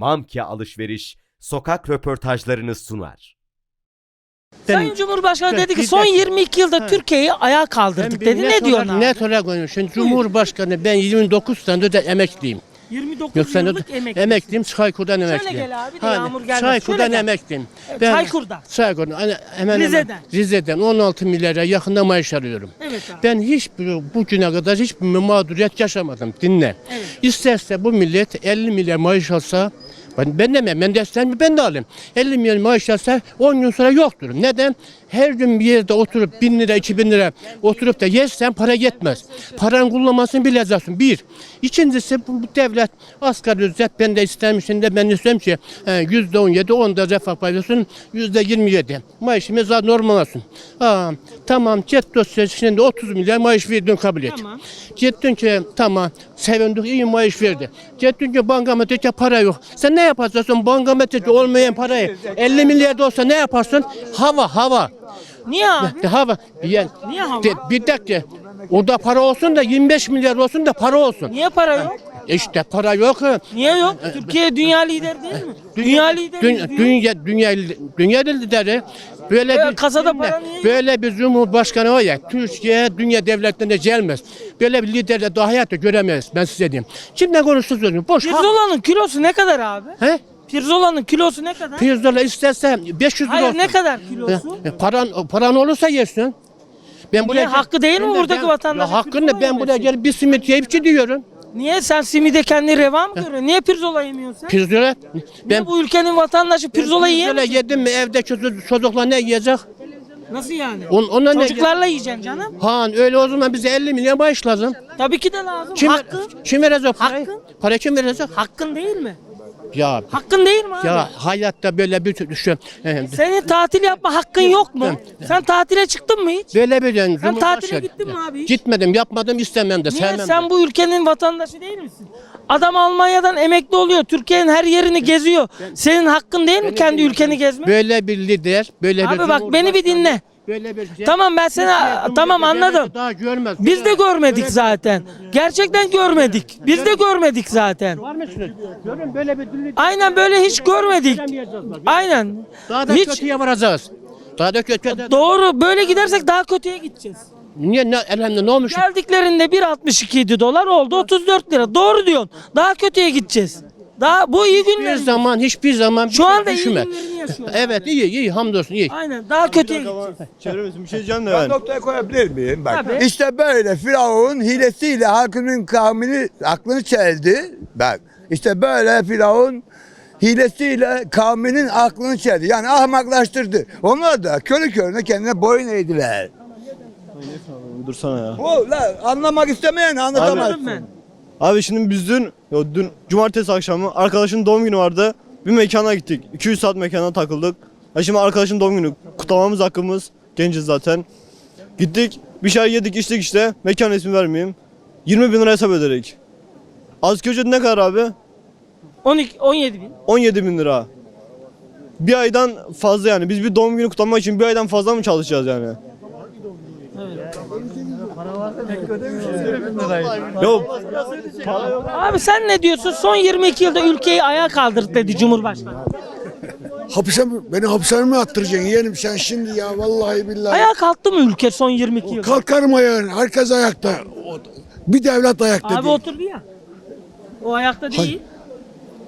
Mamke Alışveriş sokak röportajlarını sunar. Sayın Cumhurbaşkanı Ben- dedi ki son dakika. 22 yılda Ha. Türkiye'yi ayağa kaldırdık dedi. Ne diyorsun abi? Net olarak konuşuyorum. Cumhurbaşkanı ben 29 senedir de emekliyim. 29 Yok sen yıllık emekli. emekliyim Çaykur'dan emekliyim. gel abi de yağmur gelmez. Çaykur'dan Şöyle gel. emekliyim. Evet, Çaykur'dan. Çaykur'dan. Hani hemen hemen Rize'den. Rize'den 16 milyara yakında maaş alıyorum. Evet abi. Ben hiçbir bugüne kadar hiçbir mağduriyet yaşamadım. Dinle. Evet. İsterse bu millet 50 milyar maaş alsa ben, ben demem, ben derslerimi ben de alayım. 50 milyar maaş alsa 10 gün sonra yoktur. Neden? Her gün bir yerde oturup 1000 lira, 2000 lira oturup da yersen para yetmez. Paranın kullanmasını bileceksin. Bir. İkincisi bu, devlet asgari ücret ben de istemişim de ben istiyorum ki yüzde on yedi, onda refah paylaşsın, yüzde yirmi yedi. Maaşımız daha normal olsun. Aa, tamam jet dosyası şimdi 30 milyar maaş verdin kabul et. Tamam. Gittin ki tamam sevindik iyi maaş verdi. Gittin ki bankametrede para yok. Sen ne yaparsın bankametrede olmayan parayı 50 milyar da olsa ne yaparsın? Hava hava. Niye abi? De, hava. Yani, Niye hava? de, bir dakika. Orada para olsun da 25 milyar olsun da para olsun. Niye para yok? İşte para yok. Niye yok? Türkiye dünya lideri değil mi? Dünya lideri. Dünya, diyor. dünya, dünya, dünya lideri böyle Ya bir kasada para niye yok? böyle bir cumhurbaşkanı var ya Türkiye dünya devletlerine gelmez. Böyle bir liderle daha hayatta göremeyiz ben size diyeyim. Kimle konuşuyorsunuz? Boş. ha- Pirzola'nın kilosu ne kadar abi? He? Pirzola'nın kilosu ne kadar? Pirzola isterse 500 lira Hayır olsun. ne kadar kilosu? E, paran, paran olursa yersin. Ben Niye? Hakkı değil mi buradaki vatandaşın Ya hakkını pirzola ben buraya yemesi? gelip bir simit yiyip gidiyorum. Niye sen simide kendi reva mı görüyorsun? Niye pirzola yemiyorsun sen? Pirzola. Niye Ben bu ülkenin vatandaşı pirzola pirzola yedim mi evde çocuk, çocuklar ne yiyecek? Nasıl yani? On, ona ne Çocuklarla yiyeceksin canım. Han öyle o zaman bize 50 milyon bağış lazım. Tabii ki de lazım. Kim, Hakkın. kim verecek parayı? Hakkın. Para kim verecek? Hakkın değil mi? Ya Hakkın değil mi abi? ya hayatta böyle bir düşün. Senin tatil yapma hakkın yok mu? Sen tatile çıktın mı hiç? Böyle bir yani. Sen tatile gittin mi abi hiç? Gitmedim, yapmadım, istemem de, Niye? sevmem Sen de. bu ülkenin vatandaşı değil misin? Adam Almanya'dan emekli oluyor. Türkiye'nin her yerini geziyor. Senin hakkın değil mi kendi ülkeni gezmek? Böyle bir lider, böyle bir Abi bak beni bir dinle. Böyle bir Tamam ben Türkiye tamam anladım. Daha görmez. Biz de görmedik zaten. Gerçekten görmedik. Biz de görmedik zaten. Var mısınız? Görün böyle bir lider. Aynen böyle hiç görmedik. Aynen. Daha da Hiç kötüye varacağız. Daha da kötüye. doğru böyle gidersek daha kötüye gideceğiz. Niye ne elhamdülillah ne olmuş? Geldiklerinde 1.62 idi dolar oldu 34 lira. Doğru diyorsun. Daha kötüye gideceğiz. Daha bu iyi Hiçbir günler. zaman hiçbir zaman Şu anda iyi düşünme. günlerini yaşıyoruz. Evet iyi iyi hamdolsun iyi. Aynen daha kötüye gideceğiz. Çevremizin bir şey de Ben ben. noktaya koyabilir miyim? Bak. Tabii. İşte böyle Firavun hilesiyle halkının kavmini aklını çeldi. Bak. işte böyle Firavun hilesiyle kavminin aklını çeldi. Yani ahmaklaştırdı. Onlar da körü körüne kendine boyun eğdiler. Dursana ya. O la, anlamak istemeyen anlatamaz. Anladım ben. Abi şimdi biz dün, yo, dün cumartesi akşamı arkadaşın doğum günü vardı. Bir mekana gittik. 200 saat mekana takıldık. Ya şimdi arkadaşın doğum günü. Kutlamamız hakkımız. Genciz zaten. Gittik. Bir şey yedik içtik işte. Mekan ismi vermeyeyim. 20 bin lira hesap ödedik. Asgari ücret ne kadar abi? 12 17 bin. 17 bin lira. Bir aydan fazla yani. Biz bir doğum günü kutlamak için bir aydan fazla mı çalışacağız yani? Yok. Abi sen ne diyorsun? Son 22 yılda ülkeyi ayağa kaldırdı dedi Cumhurbaşkanı. Hapise mi? Beni hapishaneye mi attıracaksın yeğenim sen şimdi ya vallahi billahi. Ayağa kalktı mı ülke son 22 yılda? Kalkarım ayağa. Herkes ayakta. O- Bir devlet ayakta Abi değil. oturdu ya. O ayakta değil.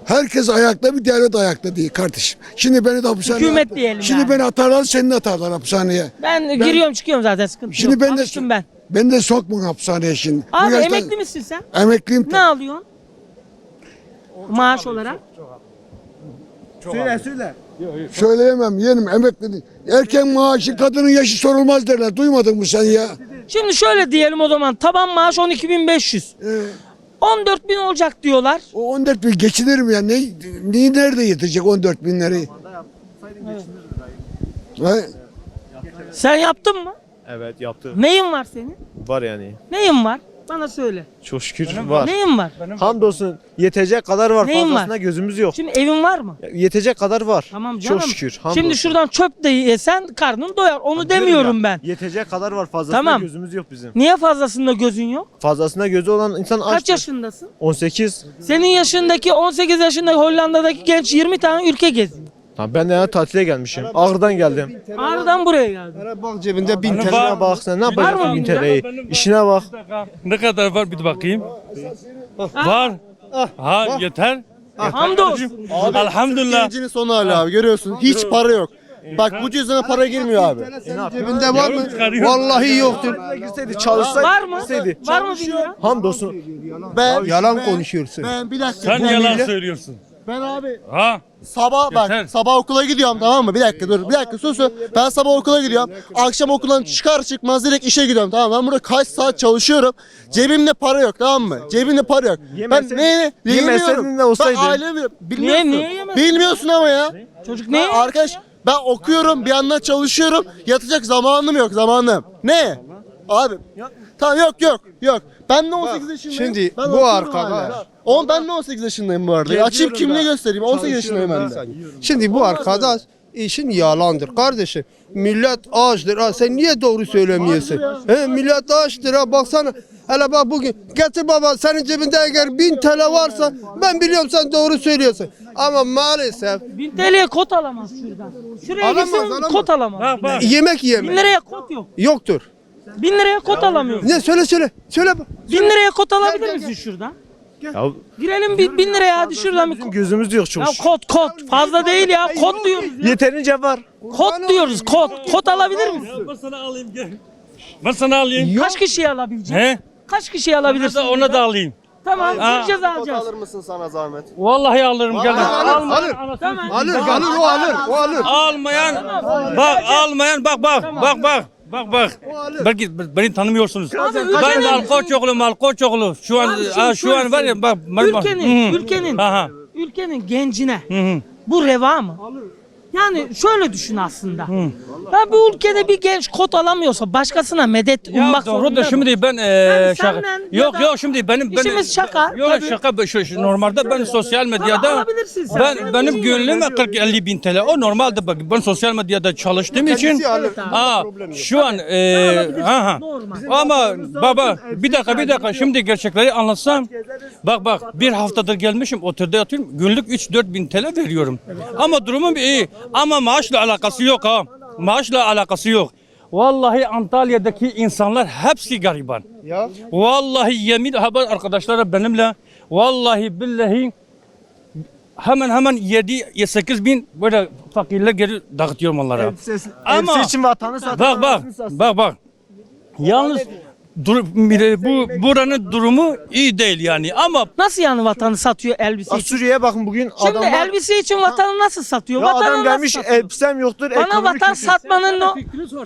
Herkes ayakta bir devlet ayakta değil kardeşim. Şimdi beni de hapishaneye Hükümet diyelim Şimdi yani. beni atarlar seni de atarlar hapishaneye. Ben, giriyorum çıkıyorum zaten sıkıntı Şimdi yok. ben de Alıştım ben. Beni de sokma hapishaneye şimdi. Bu Abi yaşta- emekli misin sen? Emekliyim. Ne alıyorsun? Maaş olarak? Söyleyemem yeğenim emekli değil. Erken maaşı kadının yaşı sorulmaz derler. Duymadın mı sen ya? Şimdi şöyle diyelim o zaman. Taban maaş 12.500. Ee, 14 bin olacak diyorlar. o 14 bin geçinir mi ya? Ne, neyi nerede yetecek 14 bin lirayı? He? Sen yaptın mı? Evet yaptı. Neyin var senin? Var yani. Neyin var? Bana söyle. Çok şükür var. Neyin var? Hamdolsun yetecek kadar var. Neyin Fazlasına var? gözümüz yok. Şimdi evin var mı? Yetecek kadar var. Tamam canım. Çok şükür. Hamdolsun. Şimdi şuradan çöp de yesen karnın doyar. Onu Diyorum demiyorum ya, ben. Yetecek kadar var. Fazlasına Tamam. gözümüz yok bizim. Niye fazlasında gözün yok? Fazlasına gözü olan insan aç. Kaç yaşındasın? 18. Senin yaşındaki 18 yaşındaki Hollanda'daki genç 20 tane ülke geziyor. Ha, ben de tatile gelmişim. Ağrı'dan geldim. Ağrı'dan buraya geldi. Bak cebinde bin TL. var- İşine bak sen ne yapacaksın bin? TL'yi? İşine bak. Ne kadar var bir de bakayım. Var. Ha yeter. Hamdolsun. Elhamdülillah. Gencinin sonu hala abi görüyorsun. Hiç para yok. Bak bu cüzdana para girmiyor abi. Cebinde var mı? Vallahi yoktur. Girseydi çalışsaydı. Var mı? Girseydi. Var mı lira? Hamdolsun. Ben Yalan konuşuyorsun. ben bir dakika. Sen yalan söylüyorsun. Ben abi Ha. Sabah bak Yeter. sabah okula gidiyorum tamam mı? Bir dakika dur bir dakika sus. sus. Ben sabah okula gidiyorum. Akşam okuldan çıkar çıkmaz direkt işe gidiyorum tamam mı? Ben burada kaç saat çalışıyorum. Cebimde para yok tamam mı? Cebimde para yok. Ben Yemeseydin- neyini yemeseydin yemiyorum. de olsaydı. Ben ailemi bilmiyorsun. niye yemedin? Bilmiyorsun ama ya. Çocuk Ben ne? arkadaş ben okuyorum bir yandan çalışıyorum. Yatacak zamanım yok zamanım. Ne? Abi. Tamam yok yok yok. Ben de 18 yaşındayım. şimdi ben bu okuyorum arkadaş- hala. On ben de 18 yaşındayım bu arada. Açayım kimliği göstereyim. 18 yaşındayım ben de. Şimdi bu arkadaş işin yalandır kardeşim. Millet açtır. Ha, sen niye doğru söylemiyorsun? He, millet açtır. Ha, baksana. Hele bak bugün getir baba senin cebinde eğer 1000 TL varsa ben biliyorum sen doğru söylüyorsun. Ama maalesef 1000 TL'ye kot alamaz şuradan. Şuraya Alamaz, gitsin alamaz. kot alamaz. Bak bak. yemek 1000 yeme. liraya kot yok. Yoktur. 1000 liraya kot alamıyorsun. Ne söyle söyle. Söyle. 1000 liraya kot alabilir misin şuradan? Ya Girelim bir 1000 liraya hadi şuradan bir bizim gözümüz yok çok Ya şükür. kot kot fazla değil ya kot diyoruz. ya. Yeterince var. Kot diyoruz kot. Kot alabilir misin? Ben sana alayım gel. Ben sana alayım. Kaç kişiyi alabileceksin? He? Kaç kişiyi Ona alabilirsin? da, ona da alayım. Tamam Ha. gideceğiz alacağız. Alır mısın sana zahmet? Vallahi alırım gel. Alır, alır. Tamam. Alır alır o alır. O alır. Almayan bak almayan bak bak bak bak bak bak. Belki beni tanımıyorsunuz. Ben ülkenin- Malkoçoğlu Malkoçoğlu. Şu an Abi şimdi ha, şu an var ya bak. bak- bak. Ülkenin, Hı. ülkenin, Aha. ülkenin gencine Hı hı. bu reva mı? Yani şöyle düşün aslında. Ya bu ülkede bir genç kot alamıyorsa başkasına medet Ya ummak doğru zorunda da mı? şimdi ben eee Yani şaka. senden ya Yok da- yok şimdi benim benim İşimiz şaka, Yok tabii. şaka şu, şu, normalde ben sosyal medyada alabilirsin sen. ben benim gönlüm 40 50 bin TL. O normalde bak ben sosyal medyada çalıştığım için alır. Aa şu an eee aha. Normal. Ama baba bir dakika bir dakika şimdi gerçekleri anlatsam. Bak bak bir haftadır gelmişim otelde yatıyorum. Günlük 3-4 bin TL veriyorum. Ama durumum iyi. Ama maaşla alakası yok ha. Maaşla alakası yok. Vallahi Antalya'daki insanlar hepsi gariban. Ya. Vallahi yemin haber arkadaşlara benimle vallahi billahi hemen hemen 7 8 bin böyle fakirler geri dağıtıyorum onlara. Ama- Elbise için vatanı satın. Bak bak bak bak. Yalnız dur, bu buranın durumu iyi değil yani ama Nasıl yani vatanı satıyor elbise Aa, için? Suriye'ye bakın bugün Şimdi adamlar elbise için vatanı nasıl satıyor? ya vatanı adam nasıl gelmiş satıyor? elbisem yoktur. Bana ekonomi vatan kötü. satmanın no...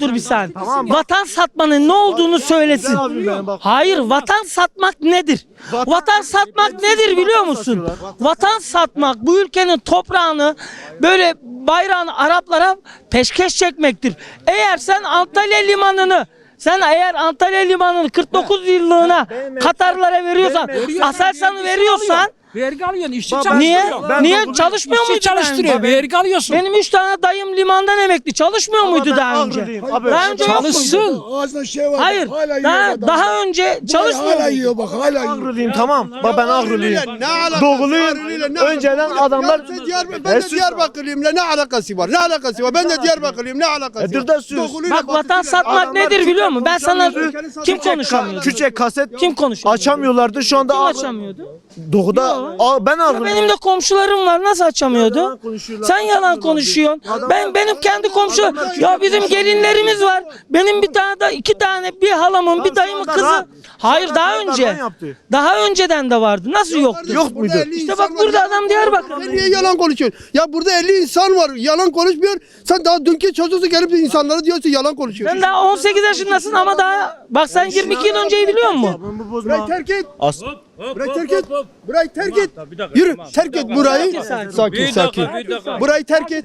Dur bir saniye. Vatan satmanın ne olduğunu söylesin. abim benim, bak. Hayır, vatan satmak nedir? Vatan, satmak nedir biliyor musun? Vatan satmak bu ülkenin toprağını böyle bayrağını Araplara peşkeş çekmektir. Eğer sen Antalya limanını sen eğer Antalya limanını 49 yıllığına Katarlara veriyorsan, Aselsan'ı veriyorsan Vergi alıyorsun, işçi Baba, çalıştırıyor. niye? ben niye çalışmıyor İşçi muydu daha çalıştırıyor, önce? vergi alıyorsun. Benim üç tane dayım limandan emekli. Çalışmıyor muydu ben daha önce? Ağrılıyım. Abi, Daha önce yok muydu? Çalışsın. Ağzında şey var. Hayır. Hala yiyor Daha, adam. daha önce çalışmıyor Hala muydu? yiyor bak hala yiyor. Ağrılıyım tamam. Bak ben Ağrılıyım. Ne alakası Doğuluyum. Ağrılı'yla ne Önceden alakası? adamlar Ya sen Diyarbakır, ben de sus. Diyarbakırlıyım ne alakası var? Ne alakası var? Ben de Diyarbakırlıyım ne alakası var? da sus. Doğuluyla Bak vatan satmak Adamlar nedir biliyor musun? Ben sana konuşamıyordu. kim konuşamıyordu? Türkçe kaset Kim konuşuyor? açamıyorlardı. Şu anda Kim Ağrı- açamıyordu? Doğuda Aa, ben Ağrılıyım. Benim de komşularım var. Nasıl açamıyordu? Yalan konuşuyorlar. Sen yalan konuşuyorsun. Ben benim kendi komşu ya bizim gelinlerimiz var. Benim bir tane de iki tane bir halamın bir dayımın kızı. daha- Hayır daha önce. yaptı. Daha önceden de vardı. Nasıl yoktu? Yok muydu? İşte bak burada adam Diyarbakırlı. Sen niye yalan konuşuyorsun? Ya burada 50 insan var. Yalan konuşmuyor. Sen daha dünkü çocuğu gelip de insanlara diyorsun yalan konuşuyorsun. Sen daha 18 yaşındasın ama daha bak sen 22 yıl önceyi biliyor musun? Ben bu bozma. terk et. As Burayı terk et. Burayı terk et. Bir dakika, Yürü tamam. terk et burayı. sakin. Sakin Bir sakin. dakika, bir dakika. Burayı terk et.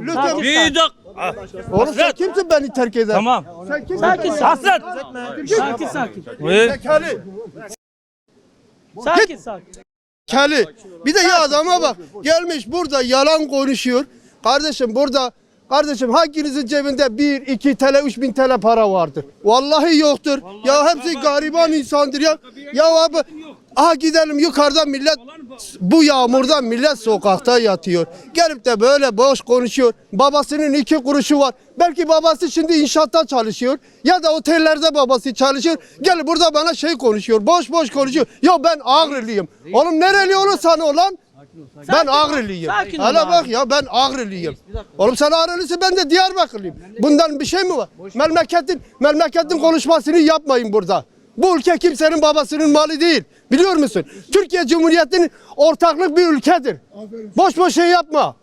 Lütfen. Bir dakika. Oğlum sen kimsin beni terk eder? Tamam. Sen kimsin? Sakin sakin. Hasret. Sakin sakin. Ve Zekalı. Sakin sakin. Keli. Bir de ya adama bak. Gelmiş burada yalan konuşuyor. Kardeşim burada Kardeşim hanginizin cebinde 1, 2 TL, 3 bin TL para vardır? Vallahi yoktur. ya hepsi gariban insandır ya. Ya abi aha gidelim yukarıda millet bu yağmurda millet sokakta yatıyor. Gelip de böyle boş konuşuyor. Babasının iki kuruşu var. Belki babası şimdi inşaatta çalışıyor. Ya da otellerde babası çalışıyor. Gel burada bana şey konuşuyor. Boş boş konuşuyor. Ya ben Ağrılıyım. Oğlum nereli olursan olan ben Ağrılıyım. Hala bak ya ben Ağrılıyım. Oğlum sen Ağrılısın ben de Diyarbakırlıyım. Bundan bir şey mi var? Memleketin memleketin konuşmasını yapmayın burada. Bu ülke kimsenin babasının malı değil. Biliyor musun? Türkiye Cumhuriyeti'nin ortaklık bir ülkedir. Boş boş şey yapma.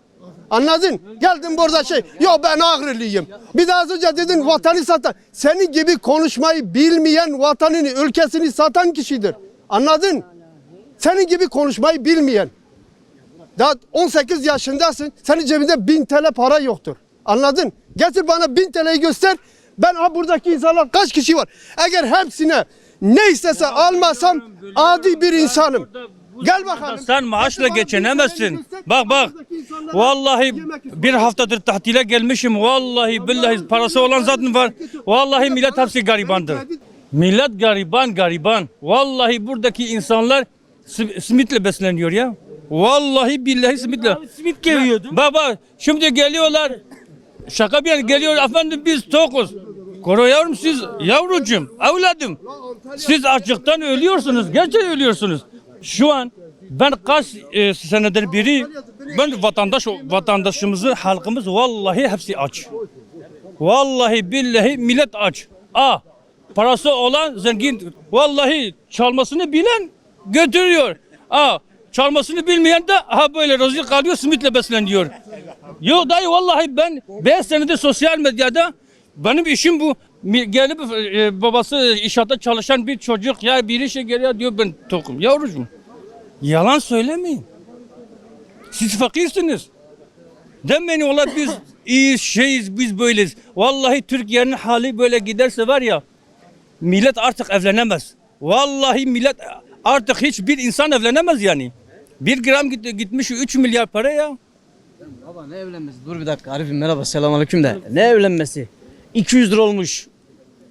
Anladın? Geldin burada şey, yo ben Ağrılıyım. Bir daha az önce dedin vatanı satan. Senin gibi konuşmayı bilmeyen vatanını, ülkesini satan kişidir. Anladın? Senin gibi konuşmayı bilmeyen. Daha 18 yaşındasın. Senin cebinde 1000 TL para yoktur. Anladın? Getir bana 1000 TL'yi göster. Ben ha buradaki insanlar kaç kişi var? Eğer hepsine ne istese almasam adi bir insanım. Gel bakalım. sen maaşla Getir bana 1000 TL'yi geçinemezsin. Bak bak. Vallahi bir haftadır tahtile gelmişim. Vallahi billahi parası olan zaten var. Vallahi millet hepsi garibandır. Millet gariban gariban. Vallahi buradaki insanlar sim- simitle besleniyor ya. Vallahi billahi simitle. Simit geviyordun. Baba şimdi geliyorlar. Şaka bir yana geliyor efendim biz tokuz. Koro yavrum siz yavrucum, evladım. Siz açlıktan ölüyorsunuz. Gerçekten ölüyorsunuz. Şu an ben kaç e, senedir biri ben vatandaş vatandaşımızı halkımız vallahi hepsi aç. Vallahi billahi millet aç. A parası olan zengin vallahi çalmasını bilen götürüyor. A çalmasını bilmeyen de ha böyle rezil kalıyor simitle besleniyor. Yok dayı vallahi ben 5 senedir sosyal medyada benim işim bu. Gelip e, babası inşaatta çalışan bir çocuk ya bir işe geliyor diyor ben tokum. Yavrucuğum yalan söylemeyin. Siz fakirsiniz. Demeyin ola biz iyi şeyiz biz böyleyiz. Vallahi Türkiye'nin hali böyle giderse var ya millet artık evlenemez. Vallahi millet artık hiçbir insan evlenemez yani. Bir gram git, gitmiş 3 milyar para ya. Baba ne evlenmesi? Dur bir dakika Arif'im merhaba selamünaleyküm de. Ne evlenmesi? 200 lira olmuş.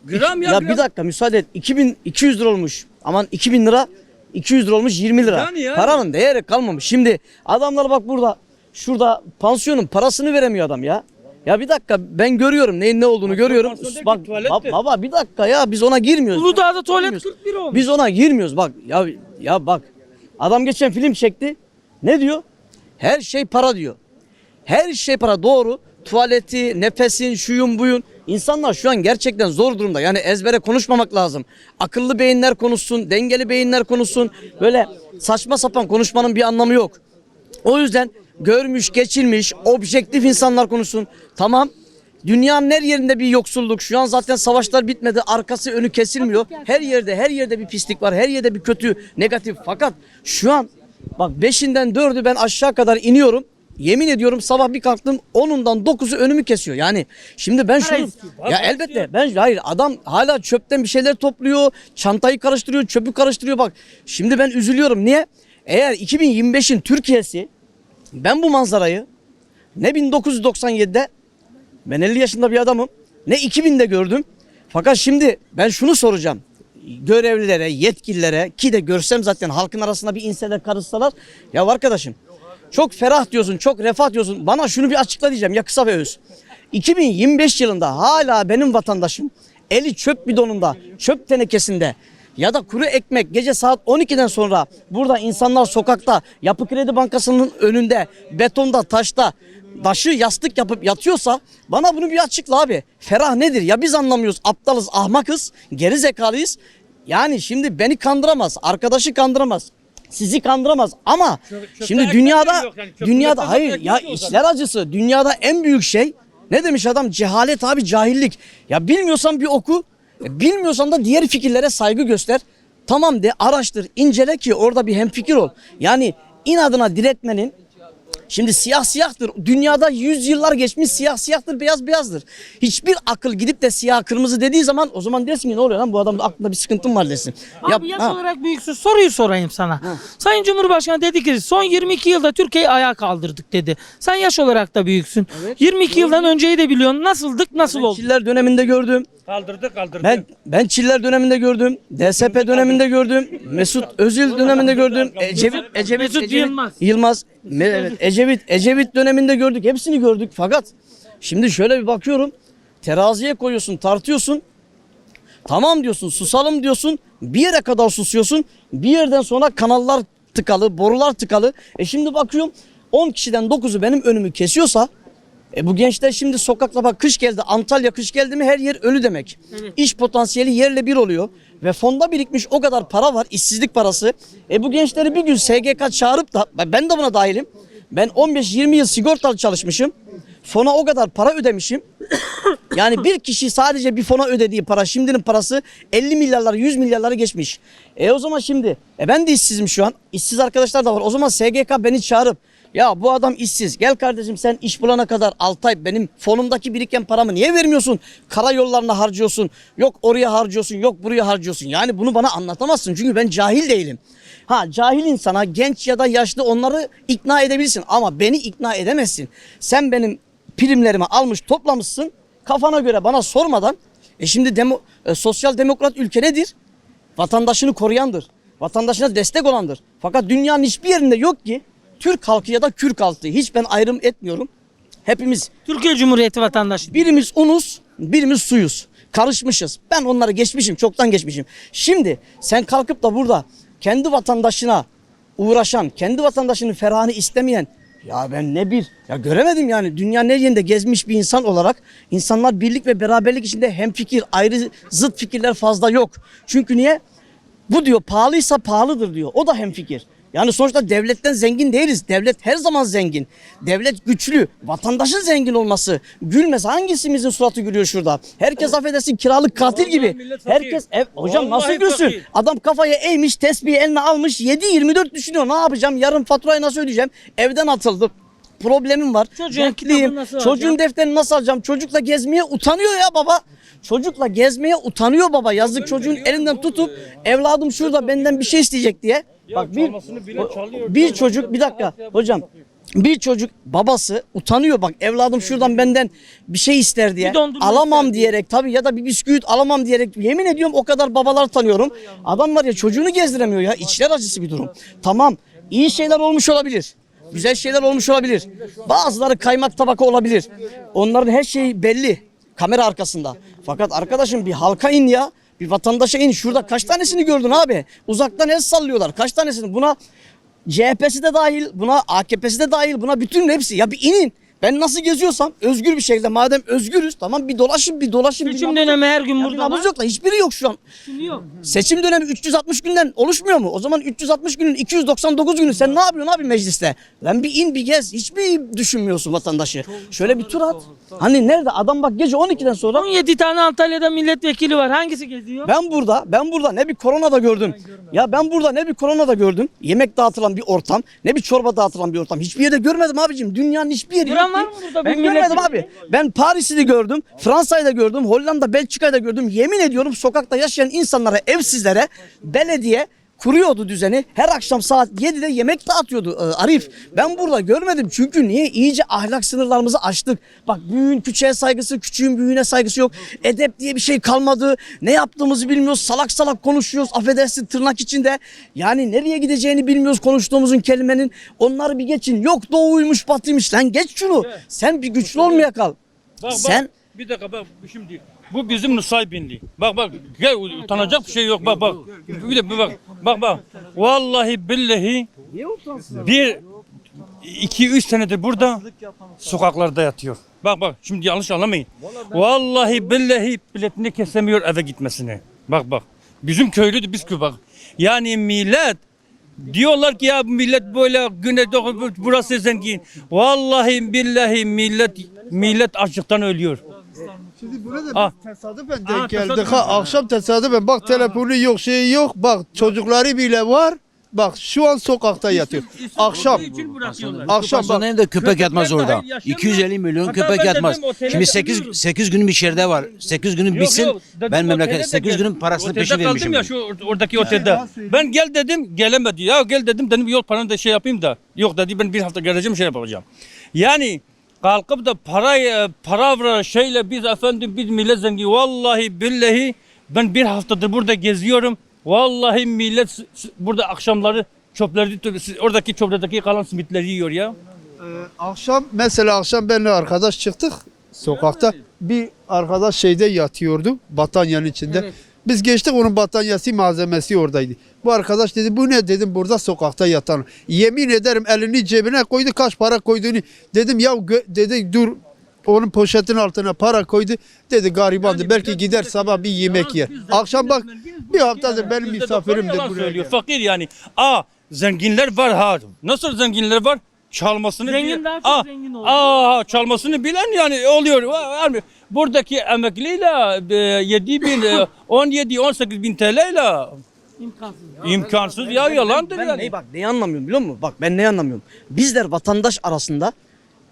Gram ya, Ya gram. bir dakika müsaade et. 2200 lira olmuş. Aman 2000 lira 200 lira olmuş 20 lira. Yani yani. Paranın değeri kalmamış. Şimdi adamlar bak burada şurada pansiyonun parasını veremiyor adam ya. Ya bir dakika ben görüyorum neyin ne olduğunu görüyorum. Bak ki, tuvalettir. ba- baba bir dakika ya biz ona girmiyoruz. Uludağ'da tuvalet Girmiyoruz. 40 lira olmuş. Biz ona girmiyoruz bak ya ya bak adam geçen film çekti ne diyor her şey para diyor her şey para doğru tuvaleti nefesin şuyun buyun İnsanlar şu an gerçekten zor durumda yani ezbere konuşmamak lazım akıllı beyinler konuşsun dengeli beyinler konuşsun böyle saçma sapan konuşmanın bir anlamı yok o yüzden görmüş, geçilmiş, objektif insanlar konuşsun. Tamam. Dünyanın her yerinde bir yoksulluk. Şu an zaten savaşlar bitmedi. Arkası önü kesilmiyor. Her yerde her yerde bir pislik var. Her yerde bir kötü, negatif. Fakat şu an bak beşinden dördü ben aşağı kadar iniyorum. Yemin ediyorum sabah bir kalktım onundan dokuzu önümü kesiyor. Yani şimdi ben şunu ya elbette ben hayır adam hala çöpten bir şeyler topluyor. Çantayı karıştırıyor, çöpü karıştırıyor bak. Şimdi ben üzülüyorum. Niye? Eğer 2025'in Türkiye'si ben bu manzarayı ne 1997'de ben 50 yaşında bir adamım ne 2000'de gördüm. Fakat şimdi ben şunu soracağım. Görevlilere, yetkililere ki de görsem zaten halkın arasında bir inseler karışsalar. Ya arkadaşım çok ferah diyorsun, çok refah diyorsun. Bana şunu bir açıkla diyeceğim ya kısa ve öz. 2025 yılında hala benim vatandaşım eli çöp bidonunda, çöp tenekesinde ya da kuru ekmek gece saat 12'den sonra burada insanlar sokakta Yapı Kredi Bankası'nın önünde betonda taşta başı yastık yapıp yatıyorsa bana bunu bir açıkla abi. Ferah nedir? Ya biz anlamıyoruz. Aptalız, ahmakız, geri zekalıyız. Yani şimdi beni kandıramaz, arkadaşı kandıramaz. Sizi kandıramaz ama çöpte şimdi dünyada yok yani. Dünyada hayır ya zaten. işler acısı. Dünyada en büyük şey ne demiş adam? Cehalet abi cahillik. Ya bilmiyorsan bir oku. e, Bilmiyorsan da diğer fikirlere saygı göster. Tamam de araştır, incele ki orada bir hemfikir ol. Yani inadına diretmenin Şimdi siyah siyahtır. Dünyada yüz yıllar geçmiş siyah siyahtır, beyaz beyazdır. Hiçbir akıl gidip de siyah kırmızı dediği zaman o zaman dersin ki ne oluyor lan bu adamın aklında bir sıkıntım var desin. Abi Yap- yaş ha. olarak büyüksün. Soruyu sorayım sana. Sayın Cumhurbaşkanı dedi ki son 22 yılda Türkiye'yi ayağa kaldırdık dedi. Sen yaş olarak da büyüksün. 22 yıldan önceyi de biliyorsun. Nasıldık, nasıl oldu? Çiller döneminde gördüm. Kaldırdı kaldırdı. Ben ben Çiller döneminde gördüm. DSP döneminde gördüm. Mesut Özil döneminde gördüm. Ecevit Ecevit Mesut Ecevit, Yılmaz. Yılmaz. Evet, Ecevit Ecevit döneminde gördük. Hepsini gördük. Fakat şimdi şöyle bir bakıyorum. Teraziye koyuyorsun, tartıyorsun. Tamam diyorsun, susalım diyorsun. Bir yere kadar susuyorsun. Bir yerden sonra kanallar tıkalı, borular tıkalı. E şimdi bakıyorum 10 kişiden 9'u benim önümü kesiyorsa e bu gençler şimdi sokakta bak kış geldi Antalya kış geldi mi her yer ölü demek. İş potansiyeli yerle bir oluyor ve fonda birikmiş o kadar para var işsizlik parası. E bu gençleri bir gün SGK çağırıp da ben de buna dahilim. Ben 15-20 yıl sigortalı çalışmışım. Fona o kadar para ödemişim. Yani bir kişi sadece bir fona ödediği para şimdinin parası 50 milyarlar 100 milyarları geçmiş. E o zaman şimdi e ben de işsizim şu an. İşsiz arkadaşlar da var. O zaman SGK beni çağırıp ya bu adam işsiz. Gel kardeşim sen iş bulana kadar 6 ay benim fonumdaki biriken paramı niye vermiyorsun? Karayollarına harcıyorsun. Yok oraya harcıyorsun. Yok buraya harcıyorsun. Yani bunu bana anlatamazsın. Çünkü ben cahil değilim. Ha cahil insana genç ya da yaşlı onları ikna edebilirsin. Ama beni ikna edemezsin. Sen benim primlerimi almış toplamışsın. Kafana göre bana sormadan. E şimdi demo, e, sosyal demokrat ülke nedir? Vatandaşını koruyandır. Vatandaşına destek olandır. Fakat dünyanın hiçbir yerinde yok ki Türk halkı ya da Kürk halkı. Hiç ben ayrım etmiyorum. Hepimiz Türkiye Cumhuriyeti vatandaşı. birimiz unuz, birimiz suyuz. Karışmışız. Ben onları geçmişim, çoktan geçmişim. Şimdi sen kalkıp da burada kendi vatandaşına uğraşan, kendi vatandaşının ferahını istemeyen ya ben ne bir ya göremedim yani dünya ne yerinde gezmiş bir insan olarak insanlar birlik ve beraberlik içinde hem fikir ayrı zıt fikirler fazla yok. Çünkü niye? Bu diyor pahalıysa pahalıdır diyor. O da hemfikir. Yani sonuçta devletten zengin değiliz. Devlet her zaman zengin. Devlet güçlü. Vatandaşın zengin olması. Gülmez. Hangisimizin suratı gülüyor şurada? Herkes affedersin kiralık katil gibi. Herkes ev, hocam nasıl gülsün? Adam kafaya eğmiş, tesbihi eline almış, 7-24 düşünüyor. Ne yapacağım? Yarın faturayı nasıl ödeyeceğim? Evden atıldım. Problemim var. Çocuğun nasıl Çocuğun alacağım? defterini nasıl alacağım? Çocukla gezmeye utanıyor ya baba. Çocukla gezmeye utanıyor baba. Yazık çocuğun elinden tutup evladım şurada benden bir şey isteyecek diye. Bak bir, çalmasını bile çalıyor. bir çocuk bir dakika hocam. Bir çocuk babası utanıyor bak evladım şuradan benden bir şey ister diye Bir dondurma alamam ister. diyerek tabii ya da bir bisküvit alamam diyerek yemin ediyorum o kadar babalar tanıyorum. Adam var ya çocuğunu gezdiremiyor ya içler acısı bir durum. Tamam iyi şeyler olmuş olabilir. Güzel şeyler olmuş olabilir. Bazıları kaymak tabaka olabilir. Onların her şeyi belli kamera arkasında. Fakat arkadaşım bir halka in ya. Bir vatandaşa in. Şurada kaç tanesini gördün abi? Uzaktan el sallıyorlar. Kaç tanesini? Buna CHP'si de dahil, buna AKP'si de dahil, buna bütün hepsi. Ya bir inin. Ben nasıl geziyorsam özgür bir şekilde madem özgürüz tamam bir dolaşın bir dolaşın. bir Seçim nabız- dönemi her gün Ya bir burada nabız yok da hiçbiri yok şu an. Şimdi yok. Seçim dönemi 360 günden oluşmuyor mu? O zaman 360 günün 299 günü sen ne yapıyorsun abi mecliste? Lan bir in bir gez. Hiç mi düşünmüyorsun vatandaşı? Şöyle bir tur at. Hani nerede? Adam bak gece 12'den sonra 17 tane Antalya'da milletvekili var. Hangisi geziyor? ben burada, ben burada ne bir korona da gördüm. Ya ben burada ne bir korona da gördüm. Yemek dağıtılan bir ortam, ne bir çorba dağıtılan bir ortam. Hiçbir yerde görmedim abicim. Dünyanın hiçbir yeri Gören var mı burada Ben görmedim abi. Ben Paris'i de gördüm, Fransa'yı da gördüm, Hollanda, Belçika'yı da gördüm. Yemin ediyorum sokakta yaşayan insanlara, evsizlere belediye kuruyordu düzeni. Her akşam saat 7'de yemek dağıtıyordu e, Arif. Ben burada görmedim çünkü niye? İyice ahlak sınırlarımızı aştık. Bak büyüğün küçüğe saygısı, küçüğün büyüğüne saygısı yok. Edep diye bir şey kalmadı. Ne yaptığımızı bilmiyoruz. Salak salak konuşuyoruz. Affedersin tırnak içinde. Yani nereye gideceğini bilmiyoruz konuştuğumuzun kelimenin. Onları bir geçin. Yok doğuymuş batıymış. Lan geç şunu. Sen bir güçlü olmaya kal. Bak, Sen bak, bir dakika bak şimdi bu bizim Nusaybinli. Bak bak gel utanacak bir şey yok bak bak. Bir de bir bak bak bak. Vallahi billahi bir iki üç senedir burada sokaklarda yatıyor. Bak bak şimdi yanlış anlamayın. Vallahi billahi biletini kesemiyor eve gitmesine. Bak bak. Bizim köylü de biz köy bak. Yani millet Diyorlar ki ya millet böyle Güneydoğu burası zengin. Vallahi billahi millet millet açlıktan ölüyor. Şimdi burada Ah. tesadüfen denk geldik. tesadüfen. Ha, akşam tesadüfen bak telefonu yok şey yok. Bak çocukları bile var. Bak şu an sokakta yatıyor. Akşam. Akşam bak. Hastanede köpek yatmaz orada. hayır, yaşamıyor. 250 milyon Hatta köpek yatmaz. Şimdi de 8 alıyorum. 8 günüm içeride var. 8 günüm bitsin. ben memleket otelde 8 gel- günün parasını peşin kaldım vermişim. ya şu or- oradaki otelde. Ben gel dedim gelemedi. Ya gel dedim dedim yol paranı da şey yapayım da. Yok dedi ben bir hafta geleceğim şey yapacağım. Yani kalkıp da para paravra şeyle biz efendim biz millet zengin. Vallahi billahi ben bir haftadır burada geziyorum. Vallahi millet burada akşamları çöpleri oradaki çöplerdeki kalan simitleri yiyor ya. Akşam mesela akşam benle arkadaş çıktık sokakta. Bir arkadaş şeyde yatıyordu batanyanın içinde. Biz geçtik onun batanyası malzemesi oradaydı. Bu arkadaş dedi bu ne dedim burada sokakta yatan. Yemin ederim elini cebine koydu kaç para koyduğunu. Dedim ya dedi dur onun poşetin altına para koydu. Dedi garibandı belki gider sabah bir yemek yer. Akşam bak bir haftadır benim doksan yalan buraya. söylüyor. Fakir yani. Aa zenginler var ha. Nasıl zenginler var? Çalmasını Zengin bil- daha çok Aa, zengin. Aa çalmasını bilen yani oluyor. Var- var mı? Buradaki emekliyle e, 7 bin, e, 17, 18 bin TL ile İmkansız. imkansız ya yalandır Ben yani. neyi bak neyi anlamıyorum biliyor musun? Bak ben neyi anlamıyorum. Bizler vatandaş arasında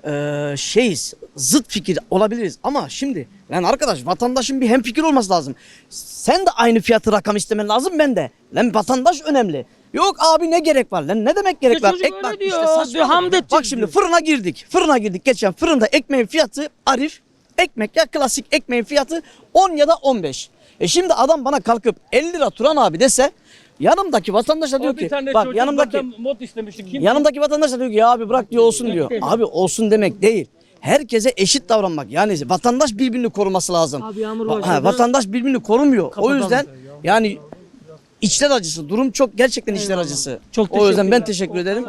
eee şeyiz, zıt fikir olabiliriz ama şimdi lan arkadaş vatandaşın bir hem fikir olması lazım. Sen de aynı fiyatı rakam istemen lazım ben de. Lan vatandaş önemli. Yok abi ne gerek var lan? Ne demek gerek İşte var? Ekmek öyle diyor, işte edeceğiz Bak şimdi fırına girdik. Fırına girdik geçen fırında ekmeğin fiyatı Arif ekmek ya klasik ekmeğin fiyatı 10 ya da 15. E şimdi adam bana kalkıp 50 lira Turan abi dese yanımdaki vatandaş da diyor ki bak yanımdaki mod istemişti. Kim? Yanımdaki vatandaş da diyor ki ya abi bırak diyor olsun diyor. Abi olsun demek değil. Herkese eşit davranmak. Yani vatandaş birbirini koruması lazım. Abi yağmur başladı. ha, vatandaş birbirini korumuyor. O yüzden yani içler acısı. Durum çok gerçekten içler acısı. Çok o yüzden ben teşekkür ederim.